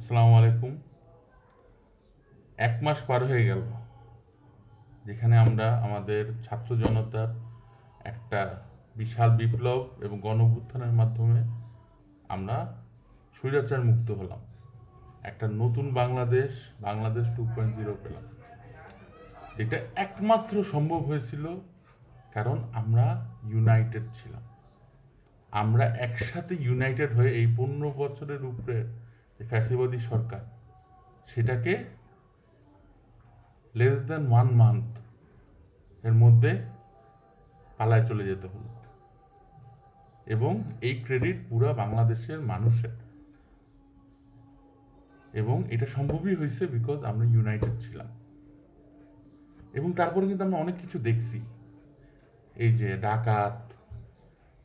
আসসালামু আলাইকুম। এক মাস পার হয়ে গেল, যেখানে আমরা আমাদের ছাত্র জনতার একটা বিশাল বিপ্লব এবং গণঅভ্যুত্থানের মাধ্যমে আমরা স্বৈরাচার মুক্ত হলাম। একটা নতুন Bangladesh Bangladesh two point zero পেলাম। যেটা একমাত্র সম্ভব হয়েছিল কারণ আমরা ইউনাইটেড ছিলাম। আমরা একসাথে ইউনাইটেড হয়ে এই পনেরো বছরের উপরে ফ্যাসিবাদী সরকার, সেটাকে লেস দেন ওয়ান মান্থ এর মধ্যে পালায় চলে যেতে হলো। এবং এই ক্রেডিট পুরা বাংলাদেশের মানুষের। এবং এটা সম্ভবই হয়েছে বিকজ আমরা ইউনাইটেড ছিলাম। এবং তারপরে কিন্তু আমরা অনেক কিছু দেখছি। এই যে ডাকাত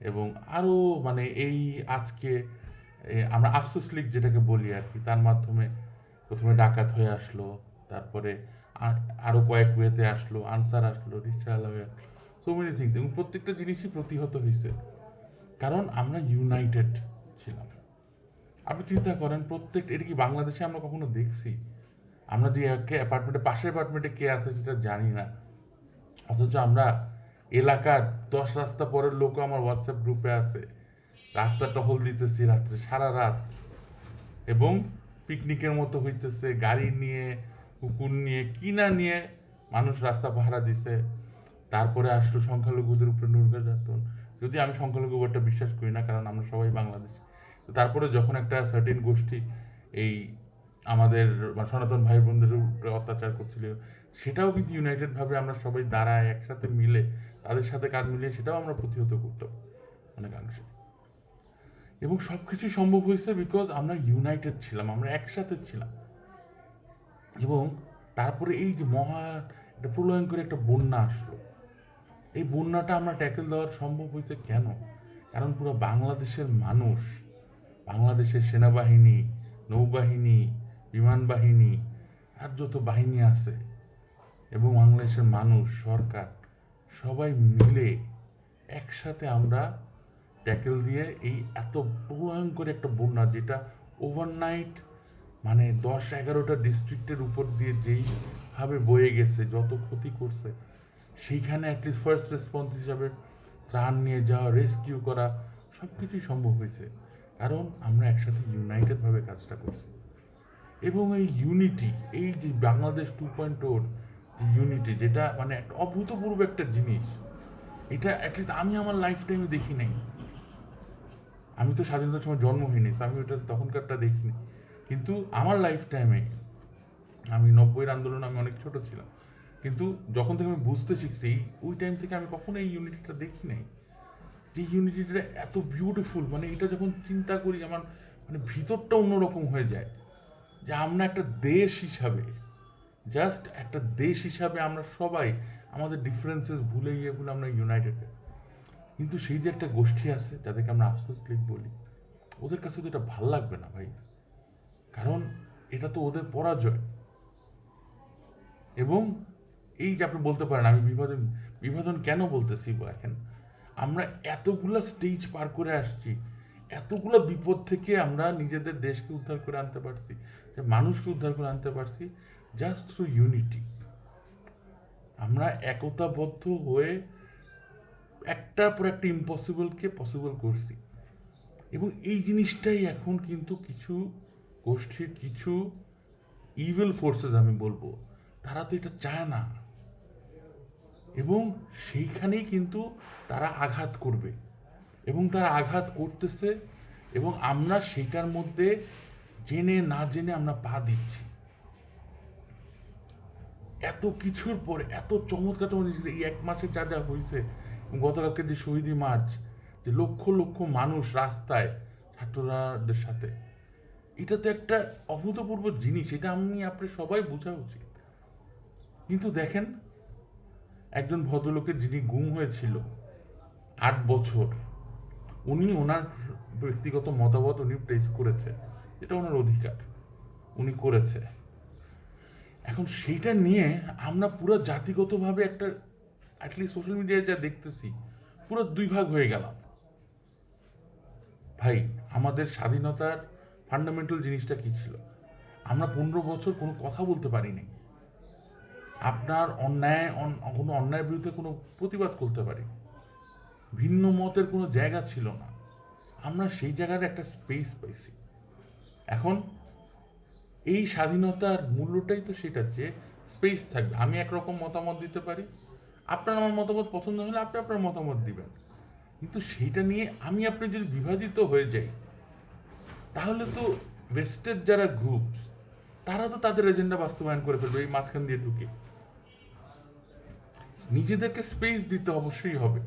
এবং আরও মানে এই আজকে আমরা আফসোস লীগ যেটাকে বলি আর কি, তার মাধ্যমে প্রথমে ডাকাত হয়ে আসলো, তারপরে আ- আরও কয়েক ওয়েতে আসলো, আনসার আসলো রিক্সাওয়ালা হয়ে সো মেনি থিংস এবং প্রত্যেকটা জিনিসই প্রতিহত হয়েছে কারণ আমরা ইউনাইটেড ছিলাম। আপনি চিন্তা করেন, প্রত্যেক, এটা কি বাংলাদেশে আমরা কখনো দেখছি? আমরা যে কে অ্যাপার্টমেন্টে পাশের অ্যাপার্টমেন্টে কে আছে সেটা জানি না। অথচ আমরা এলাকার দশ রাস্তা পরের লোকও আমার হোয়াটসঅ্যাপ গ্রুপে আছে। রাস্তা টহল দিতেছি রাত্রে, সারা রাত। এবং পিকনিকের মতো হইতেছে, গাড়ি নিয়ে, কুকুর নিয়ে, কিনা নিয়ে মানুষ রাস্তা পাহারা দিছে। তারপরে আসলো সংখ্যালঘুদের উপরে নির্যাতন। যদি আমি সংখ্যালঘু ওয়ার্ডটা বিশ্বাস করি না, কারণ আমরা সবাই বাংলাদেশ। তো তারপরে যখন একটা সার্টিন গোষ্ঠী এই আমাদের মানে সনাতন ভাই বোনদের উপরে অত্যাচার করছিল, সেটাও কিন্তু ইউনাইটেডভাবে আমরা সবাই দাঁড়ায় একসাথে মিলে, তাদের সাথে কাজ মিলিয়ে সেটাও আমরা প্রতিহত করতাম। অনেকাংশে এবং সব কিছুই সম্ভব হয়েছে বিকজ আমরা ইউনাইটেড ছিলাম, আমরা একসাথে ছিলাম। এবং তারপরে এই যে মহা একটা প্রলয়ঙ্কর একটা বন্যা আসলো। এই বন্যাটা আমরা ট্যাকেল দেওয়ার সম্ভব হয়েছে কেন? কারণ পুরো বাংলাদেশের মানুষ, বাংলাদেশের সেনাবাহিনী, নৌবাহিনী, বিমান বাহিনী, আর যত বাহিনী আছে এবং বাংলাদেশের মানুষ, সরকার, সবাই মিলে একসাথে আমরা ট্যাকেল দিয়ে এই এত ভয়ঙ্কর একটা বন্যা যেটা ওভারনাইট মানে দশ এগারোটা ডিস্ট্রিক্টের উপর দিয়ে যেইভাবে বয়ে গেছে, যত ক্ষতি করছে, সেইখানে অ্যাটলিস্ট ফার্স্ট রেসপন্স হিসাবে ত্রাণ নিয়ে যাওয়া রেস্কিউ করা সব কিছুই সম্ভব হয়েছে। কারণ আমরা একসাথে ইউনাইটেডভাবে কাজটা করছি। এবং এই ইউনিটি এই যে বাংলাদেশ টু পয়েন্ট ওর যে ইউনিটি যেটা মানে একটা অভূতপূর্ব একটা জিনিস, এটা অ্যাটলিস্ট আমি আমার লাইফ টাইমে দেখি নাই। আমি তো স্বাধীনতার সময় জন্ম হয়নি আমি ওটা তখনকারটা দেখিনি। কিন্তু আমার লাইফ টাইমে আমি নব্বইয়ের আন্দোলন আমি অনেক ছোট ছিলাম। কিন্তু যখন থেকে আমি বুঝতে শিখছি ওই টাইম থেকে আমি কখনো এই ইউনিটিটা দেখি নাই। যে ইউনিটিটা এত বিউটিফুল মানে এটা যখন চিন্তা করি, আমার মানে ভিতরটা অন্যরকম হয়ে যায়। যে আমরা একটা দেশ হিসাবে জাস্ট একটা দেশ হিসাবে আমরা সবাই আমাদের ডিফারেন্সেস ভুলে গিয়ে বলে আমরা ইউনাইটেড কিন্তু সেই যে একটা গোষ্ঠী আছে, যাদেরকে আমরা আফসোস লীগ বলি, ওদের কাছে তো এটা ভালো লাগবে না ভাই। কারণ এটা তো ওদের পরাজয়। এবং এই যে আপনি বলতে পারেন, আমি বিভাজন বিভাজন কেন বলতেছি এখন আমরা এতগুলা স্টেজ পার করে আসছি, এতগুলো বিপদ থেকে আমরা নিজেদের দেশকে উদ্ধার করে আনতে পারছি মানুষকে উদ্ধার করে আনতে পারছি জাস্ট থ্রু ইউনিটি আমরা একতাবদ্ধ হয়ে একটার পর একটা ইম্পসিবলকে পসিবল করছি। এবং এই জিনিসটাই এখন কিন্তু কিছু গোষ্ঠীর কিছু ইভেল ফোর্সেস আমি বলব, তারা তো এটা চায় না। এবং সেইখানেই কিন্তু তারা আঘাত করবে। এবং তারা আঘাত করতেছে এবং আমরা সেটার মধ্যে জেনে না জেনে আমরা পা দিচ্ছি। এত কিছুর পরে, এত চমৎকার চমৎকার এই এক মাসে যা যা হয়েছে গতকালকে যে শহীদি মার্চ, যে লক্ষ লক্ষ মানুষ রাস্তায় ছাত্রদের সাথে, এটা তো একটা অভূতপূর্ব জিনিস, এটা আমি আপনি সবাই বোঝা উচিত। কিন্তু দেখেন, একজন ভদ্রলোকের যিনি গুম হয়েছিল, আট বছর, উনি ওনার ব্যক্তিগত মতামত উনি প্রেস করেছে, এটা ওনার অধিকার, উনি করেছে। এখন সেইটা নিয়ে আমরা পুরো জাতিগতভাবে একটা অ্যাটলিস্ট সোশ্যাল মিডিয়ায় যা দেখতেছি, পুরো দুই ভাগ হয়ে গেলাম। ভাই, আমাদের স্বাধীনতার ফান্ডামেন্টাল জিনিসটা কি ছিল? আমরা পনেরো বছর কোনো কথা বলতে পারিনি। আপনার অন্যায়, অন- কোনো অন্যায়ের বিরুদ্ধে কোনো প্রতিবাদ করতে পারি ভিন্ন মতের কোনো জায়গা ছিল না। আমরা সেই জায়গার একটা স্পেস পাইছি। এখন এই স্বাধীনতার মূল্যটাই তো সেটা যে স্পেস থাকবে। আমি একরকম মতামত দিতে পারি? আপনার আমার মতামত পছন্দ হলে আপনি আপনার মতামত দিবেন। কিন্তু সেইটা নিয়ে আমি আপনি যদি বিভাজিত হয়ে যাই, তাহলে তো ওয়েস্টের যারা গ্রুপ তারা তো তাদের এজেন্ডা বাস্তবায়ন করে ফেলবে, এই মাঝখান দিয়ে ঢুকে। নিজেদেরকে স্পেস দিতে অবশ্যই হবে।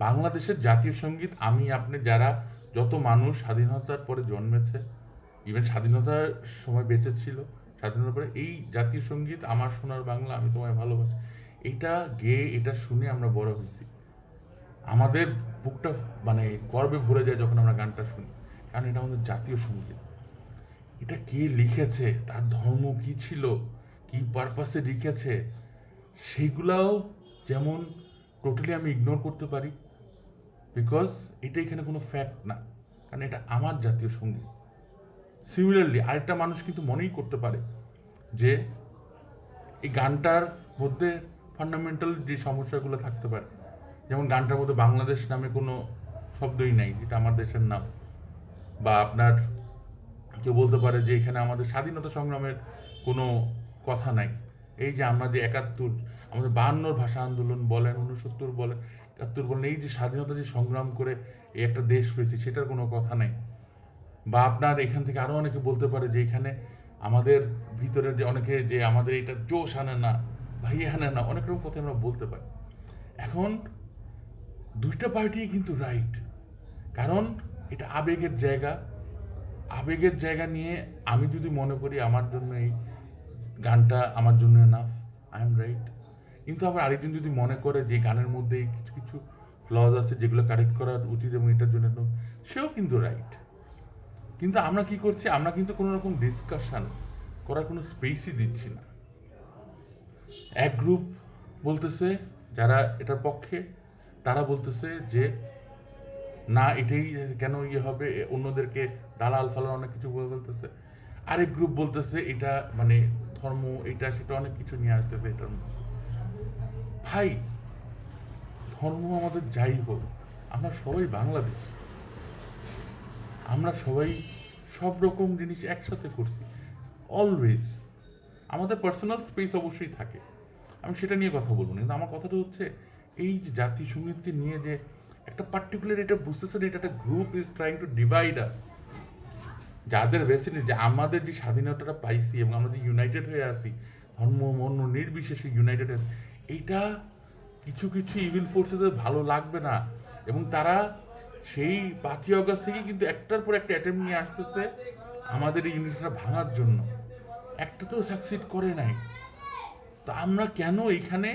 বাংলাদেশের জাতীয় সংগীত, আমি, আপনি যারা, যত মানুষ স্বাধীনতার পরে জন্মেছে ইভেন স্বাধীনতার সময় বেঁচে ছিল স্বাধীনতার পরে এই জাতীয় সংগীত আমার সোনার বাংলা, আমি তোমায় ভালোবাসি। এটা গেয়ে, এটা শুনে আমরা বড় হয়েছি। আমাদের বুকটা মানে গর্বে ভরে যায় যখন আমরা গানটা শুনি। কারণ এটা আমাদের জাতীয় সংগীত। এটা কে লিখেছে? তার ধর্ম কি ছিল? কি পারপাসে লিখেছে? সেইগুলাও যেমন টোটালি আমি ইগনোর করতে পারি। বিকজ এটা এখানে কোনো ফ্যাক্ট না। কারণ এটা আমার জাতীয় সংগীত। সিমিলারলি আরেকটা মানুষ কিন্তু মনেই করতে পারে যে এই গানটার মধ্যে ফান্ডামেন্টাল যে সমস্যাগুলো থাকতে পারে, যেমন গানটার মধ্যে বাংলাদেশ নামে কোনো শব্দই নাই যেটা আমার দেশের নাম বা আপনার কেউ বলতে পারে যে এখানে আমাদের স্বাধীনতা সংগ্রামের কোনো কথা নাই। এই যে আমরা যে একাত্তর, আমাদের বাহান্নর ভাষা আন্দোলন বলেন উনসত্তর বলেন, একাত্তর বলেন, এই যে স্বাধীনতা যে সংগ্রাম করে এই একটা দেশ পেয়েছি, সেটার কোনো কথা নেই। বা আপনার এখান থেকে আরও অনেকে বলতে পারে যে এখানে আমাদের ভিতরে যে অনেকে যে আমাদের এটা জোশ আনে না, ভাই আনে না, অনেক রকম কথা আমরা বলতে পারি। এখন দুইটা পার্টি কিন্তু রাইট কারণ এটা আবেগের জায়গা। আবেগের জায়গা নিয়ে আমি যদি মনে করি আমার জন্য এই গানটা আমার জন্য নাফ আই এম রাইট কিন্তু আবার আরেকজন যদি মনে করে যে গানের মধ্যে কিছু কিছু ফ্লজ আছে যেগুলো কারেক্ট করা উচিত এবং এটার জন্য সেও কিন্তু রাইট কিন্তু আমরা কি করছি? আমরা কিন্তু কোনো রকম ডিসকাশন করার কোনো স্পেসই দিচ্ছি না। এক গ্রুপ বলতেছে যারা এটার পক্ষে, তারা বলতেছে যে, না, এটাই কেন ইয়ে হবে? অন্যদেরকে দালাল, ফালাল অনেক কিছু বলে বলতেছে। আরেক গ্রুপ বলতেছে, এটা মানে ধর্ম, এটা, সেটা অনেক কিছু নিয়ে আসতে আসতেছে এটার মধ্যে। ভাই, ধর্ম আমাদের যাই হোক, আমরা সবাই বাংলাদেশ। আমরা সবাই সব রকম জিনিস একসাথে করছি অলওয়েজ আমাদের পার্সোনাল স্পেস অবশ্যই থাকে। আমি সেটা নিয়ে কথা বলব না, কিন্তু আমার কথাটা হচ্ছে, এই যে জাতীয় সঙ্গীতকে নিয়ে যে একটা পার্টিকুলার এটা বুঝতেছে না, এটা একটা group is trying to divide us যাদের বেসিনে যে আমাদের যে স্বাধীনতাটা পাইছি এবং আমরা যে ইউনাইটেড হয়ে আছি, ধর্ম মন্য নির্বিশেষে ইউনাইটেড এইটা কিছু কিছু ইভিল ফোর্সেসের ভালো লাগবে না। এবং তারা সেই পাঁচই অগস্ট থেকে কিন্তু একটার পর একটা অ্যাটেম্প নিয়ে আসতেছে আমাদের এই ইউনিটটা ভাঙার জন্য। একটা তো সাকসিড করে নাই। তো আমরা কেন এখানে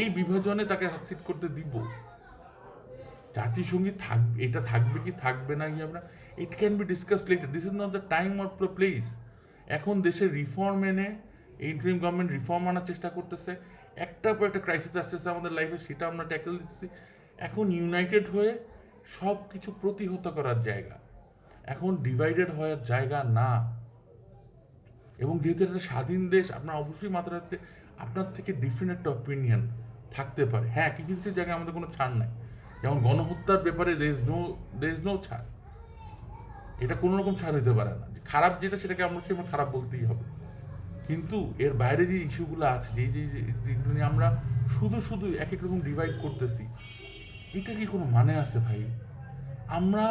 এই বিভাজনে তাকে সাকসিড করতে দিব? জাতিসংগীত থাকবে এটা থাকবে কি থাকবে না কি আমরা it can be discuss later this is not the time or the place এখন দেশের রিফর্ম এনে ইন্টারিম গভর্নমেন্ট রিফর্ম আনার চেষ্টা করতেছে। একটার পর একটা ক্রাইসিস আসতেছে আমাদের লাইফে সেটা আমরা ট্যাকেল দিচ্ছি এখন ইউনাইটেড হয়ে সব কিছু প্রতিহত করার জায়গা। এখন ডিভাইডেড হওয়ার জায়গা না। এবং যেহেতু একটা স্বাধীন দেশ, আপনার অবশ্যই মাথায় রাখতে আপনার থেকে ডিফারেন্ট একটা অপিনিয়ন থাকতে পারে। হ্যাঁ কিছু কিছু জায়গায় আমাদের কোনো ছাড় নাই। যেমন গণহত্যার ব্যাপারে দেশ নো দেশ নো ছাড়। এটা কোনো রকম ছাড় হইতে পারে না। খারাপ যেটা, সেটাকে আমরা সেই খারাপ বলতেই হবে। কিন্তু এর বাইরে যে ইস্যুগুলো আছে যে যে- নিয়ে আমরা শুধু শুধু এক এক রকম ডিভাইড করতেছি এটা কি কোনো মানে আছে ভাই? আমরা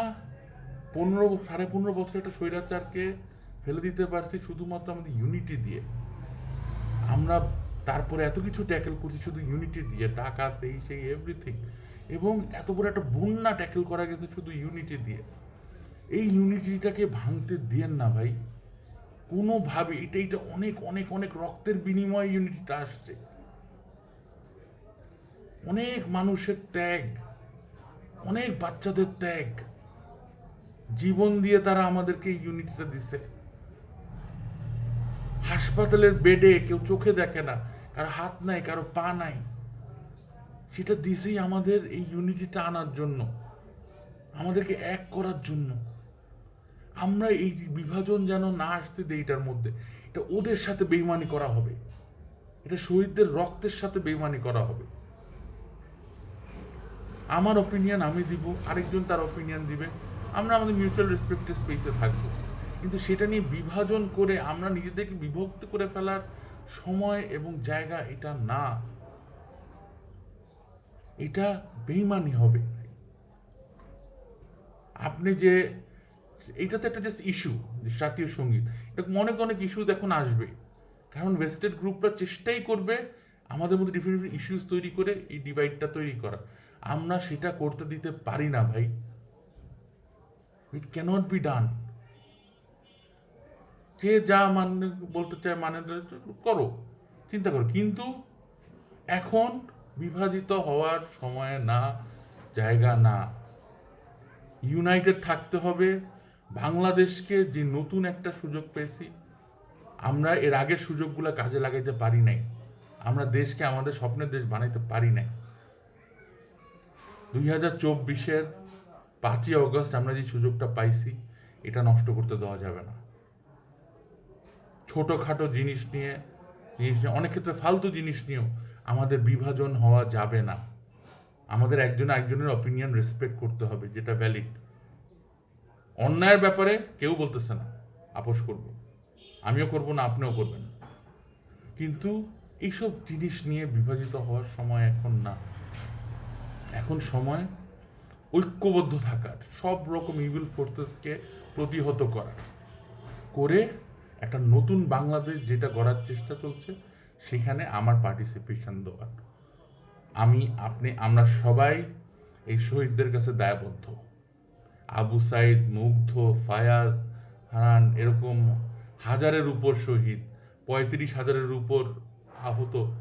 পনেরো, সাড়ে পনেরো বছর একটা স্বৈরাচারকে ফেলে দিতে পারছি শুধুমাত্র আমাদের ইউনিটি দিয়ে। আমরা তারপরে এত কিছু ট্যাকেল করছি শুধু ইউনিটি দিয়ে, টাকা এই সেই এভরিথিং এবং এত বড় একটা বন্যা ট্যাকেল করা গেছে শুধু ইউনিটি দিয়ে। এই ইউনিটিটাকে ভাঙতে দিয়েন না ভাই। কোনোভাবে এটা এটা অনেক অনেক অনেক রক্তের বিনিময়ে ইউনিটিটা আসছে। অনেক মানুষের ত্যাগ অনেক বাচ্চাদের ত্যাগ। জীবন দিয়ে তারা আমাদেরকে ইউনিটিটা দিছে। হাসপাতালের বেডে কেউ চোখে দেখে না, কারও হাত নাই, কারও পা নাই। সেটা দিছেই আমাদের এই ইউনিটিটা আনার জন্য, আমাদেরকে এক করার জন্য। আমরা এই বিভাজন যেন না আসতে দেই এটার মধ্যে, এটা ওদের সাথে বেইমানি করা হবে। এটা শহীদদের রক্তের সাথে বেইমানি করা হবে। আমার অপিনিয়ন আমি দিব, আরেকজন তার অপিনিয়ন দিবে। আমরা আমাদের মিউচুয়াল রেসপেক্টের স্পেসে থাকব। কিন্তু সেটা নিয়ে বিভাজন করে আমরা নিজেদেরকে বিভক্ত করে ফেলার সময় এবং জায়গা এটা না। এটা বেইমানি হবে। আপনি যে এটা তো একটা জাস্ট ইস্যু জাতীয় সংগীত। এরকম অনেক অনেক ইস্যু এখন আসবে। কারণ ওয়েস্টেড গ্রুপরা চেষ্টাই করবে আমাদের মধ্যে ডিফারেন্ট ডিফারেন্ট ইস্যুস তৈরি করে, এই ডিভাইডটা তৈরি করা। আমরা সেটা করতে দিতে পারি না ভাই। ইট ক্যানট বি ডান যে যা মানে বলতে চায় মানে করো, চিন্তা করো। কিন্তু এখন বিভাজিত হওয়ার সময় না, জায়গা না। ইউনাইটেড থাকতে হবে। বাংলাদেশকে যে নতুন একটা সুযোগ পেয়েছি, আমরা এর আগের সুযোগগুলো কাজে লাগাইতে পারি নাই। আমরা দেশকে আমাদের স্বপ্নের দেশ বানাইতে পারি নাই। দুই হাজার চব্বিশের পাঁচই অগস্ট আমরা যে সুযোগটা পাইছি, এটা নষ্ট করতে দেওয়া যাবে না। ছোটোখাটো জিনিস নিয়ে জিনিস নিয়ে, অনেক ক্ষেত্রে ফালতু জিনিস নিয়েও আমাদের বিভাজন হওয়া যাবে না। আমাদের একজন একজনের অপিনিয়ন রেসপেক্ট করতে হবে, যেটা ভ্যালিড অন্যায়ের ব্যাপারে কেউ বলতেছে না, আপোষ করব। আমিও করব না, আপনিও করবেন। কিন্তু এইসব জিনিস নিয়ে বিভাজিত হওয়ার সময় এখন না। এখন সময় ঐক্যবদ্ধ থাকার, সব রকম ইভিল ফোর্সেসকে প্রতিহত করার। করে একটা নতুন বাংলাদেশ যেটা গড়ার চেষ্টা চলছে, সেখানে আমার পার্টিসিপেশন দেওয়ার। আমি, আপনি, আমরা সবাই এই শহীদদের কাছে দায়বদ্ধ। আবু সাইদ, মুগ্ধ, ফায়াজ, হারান, এরকম হাজারের উপর শহীদ, পঁয়ত্রিশ হাজারের উপর আহত।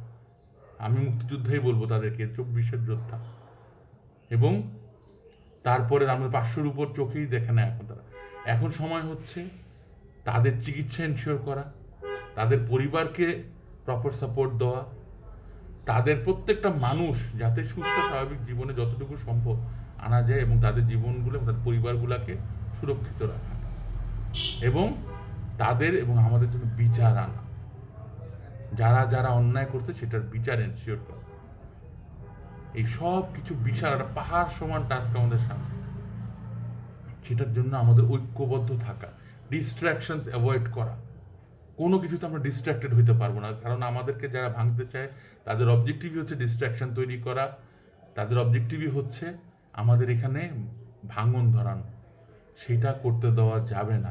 আমি মুক্তিযুদ্ধই বলব তাদেরকে, চব্বিশের যোদ্ধা। এবং তারপরে আমাদের পাঁচশোর উপর চোখেই দেখে না এখন তারা। এখন সময় হচ্ছে তাদের চিকিৎসা এনশিওর করা, তাদের পরিবারকে প্রপার সাপোর্ট দেওয়া, তাদের প্রত্যেকটা মানুষ যাতে সুস্থ, স্বাভাবিক জীবনে যতটুকু সম্ভব আনা যায় এবং তাদের জীবনগুলো এবং তাদের পরিবারগুলোকে সুরক্ষিত রাখা। এবং তাদের এবং আমাদের জন্য বিচার আনা। যারা যারা অন্যায় করছে সেটার বিচার এনশিওর করা। এই সব কিছু বিশাল, একটা পাহাড় সমান টাস্ক আমাদের সামনে। সেটার জন্য আমাদের ঐক্যবদ্ধ থাকা ডিস্ট্রাকশনস অ্যাভয়েড করা। কোনো কিছুতে আমরা ডিস্ট্রাক্টেড হইতে পারব না, কারণ আমাদেরকে যারা ভাঙতে চায়, তাদের অবজেক্টিভই হচ্ছে ডিস্ট্রাকশন তৈরি করা। তাদের অবজেক্টিভই হচ্ছে আমাদের এখানে ভাঙন ধরানো। সেটা করতে দেওয়া যাবে না।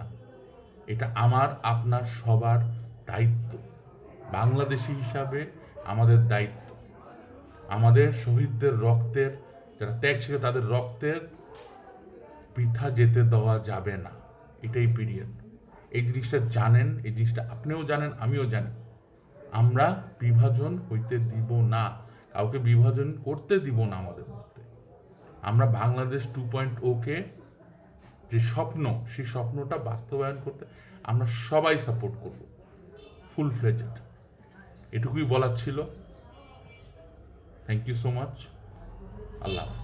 এটা আমার, আপনার, সবার দায়িত্ব। বাংলাদেশি হিসাবে আমাদের দায়িত্ব। আমাদের শহীদদের রক্তের, যারা ত্যাগ ছিল তাদের রক্তের বৃথা যেতে দেওয়া যাবে না। এটাই পিরিয়ড এই জিনিসটা জানেন, এই জিনিসটা আপনিও জানেন, আমিও জানি। আমরা বিভাজন হইতে দিব না। কাউকে বিভাজন করতে দিব না আমাদের মধ্যে। আমরা বাংলাদেশ টু পয়েন্ট ওকে যে স্বপ্ন, সেই স্বপ্নটা বাস্তবায়ন করতে আমরা সবাই সাপোর্ট করব। ফুল ফ্লেজেড এটুকুই বলার ছিল। থ্যাংক ইউ সো মাচ আল্লাহ হাফেজ।